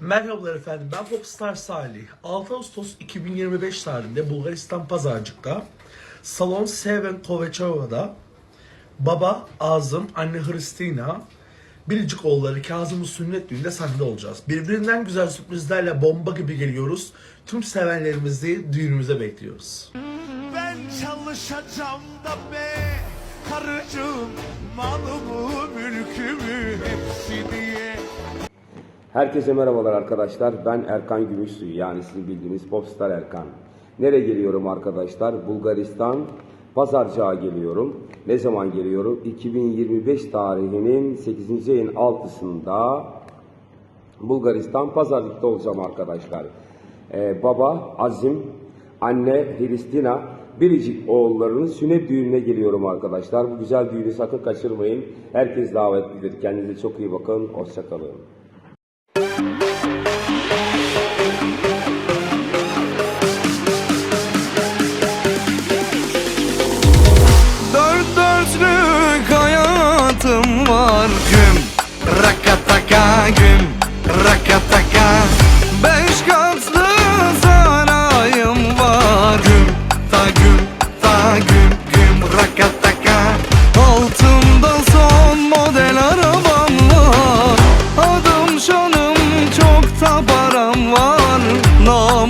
Merhabalar efendim ben Popstar Salih. 6 Ağustos 2025 tarihinde Bulgaristan Pazarcık'ta Salon Seven Kovaceva'da baba Azım, anne Hristina, biricik oğulları Kazım'ın sünnet düğünde sahne olacağız. Birbirinden güzel sürprizlerle bomba gibi geliyoruz. Tüm sevenlerimizi düğünümüze bekliyoruz. Ben çalışacağım da be Karıcığım Herkese merhabalar arkadaşlar. Ben Erkan Gümüşsuyu yani sizin bildiğiniz Popstar Erkan. Nereye geliyorum arkadaşlar? Bulgaristan Pazarcığa geliyorum. Ne zaman geliyorum? 2025 tarihinin 8. ayın 6'sında Bulgaristan Pazarcık'ta olacağım arkadaşlar. Ee, baba Azim, anne Hristina, biricik oğullarının sünnet düğününe geliyorum arkadaşlar. Bu güzel düğünü sakın kaçırmayın. Herkes davetlidir. Kendinize çok iyi bakın. Hoşçakalın. dörtlük hayatım var Güm. Rakataka güm rakataka Beş katlı sarayım var Güm. Ta güm ta güm güm rakataka Altımda son model arabam var. Adım şanım çok da param var. Nam